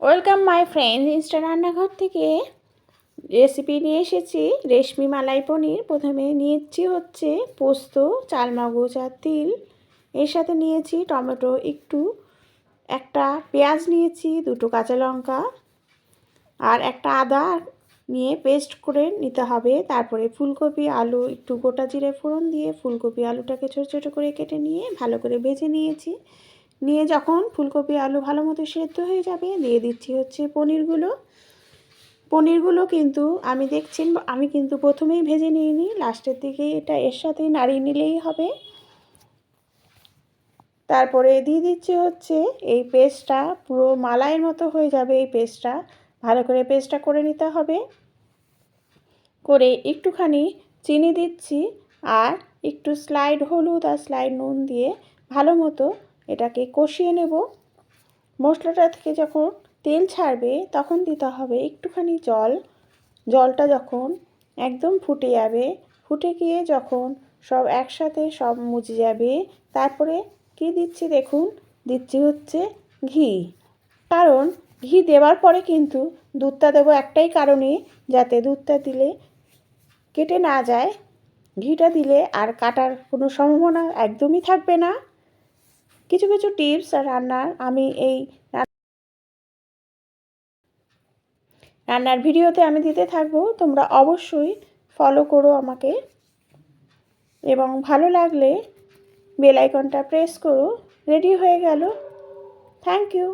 Welcome my friend, Insta রান্নাঘর থেকে recipe নিয়ে এসেছি। রেশমি মালাই পনির, প্রথমে নিয়েছি হচ্ছে পোস্ত, চালমগজ আর তিল। এর সাথে নিয়েছি টমেটো একটু, একটা পেঁয়াজ নিয়েছি, দুটো কাঁচা লঙ্কা, আর একটা আদা নিয়ে পেস্ট করে নিতে হবে। তারপরে ফুলকপি, আলু, একটু গোটা জিরে ফোড়ন দিয়ে ফুলকপি, আলুটাকে ছোটো ছোটো করে কেটে নিয়ে ভালো করে ভেজে নিয়েছি। নিয়ে যখন ফুলকপি, আলু ভালো মতো সেদ্ধ হয়ে যাবে, দিয়ে দিচ্ছি হচ্ছে পনিরগুলো। পনিরগুলো কিন্তু আমি দেখছেন আমি কিন্তু প্রথমেই ভেজে নিইনি, লাস্টের দিকে এটা এর সাথেই নাড়িয়ে নিলেই হবে। তারপরে দিয়ে দিচ্ছি হচ্ছে এই পেস্টটা, পুরো মালাইয়ের মতো হয়ে যাবে এই পেস্টটা। ভালো করে পেস্টটা করে নিতে হবে। করে একটুখানি চিনি দিচ্ছি, আর একটু স্লাইড হলুদ আর স্লাইড নুন দিয়ে ভালো মতো এটাকে কষিয়ে নেব। মশলাটা থেকে যখন তেল ছাড়বে, তখন দিতে হবে একটুখানি জল। জলটা যখন একদম ফুটে যাবে, ফুটে গিয়ে যখন সব একসাথে সব মুছে যাবে, তারপরে কি দিচ্ছি দেখুন? দিচ্ছি হচ্ছে ঘি। কারণ ঘি দেওয়ার পরে কিন্তু দুধটা দেবো একটাই কারণে, যাতে দুধটা দিলে কেটে না যায়। ঘিটা দিলে আর কাটার কোনো সম্ভাবনা একদমই থাকবে না। কিছু কিছু টিপস রান্নার আমি এই রান্নার ভিডিওতে আমি দিতে থাকব। তোমরা অবশ্যই ফলো করো আমাকে এবং ভালো লাগলে বেল আইকনটা প্রেস করো। রেডি হয়ে গেল। Thank you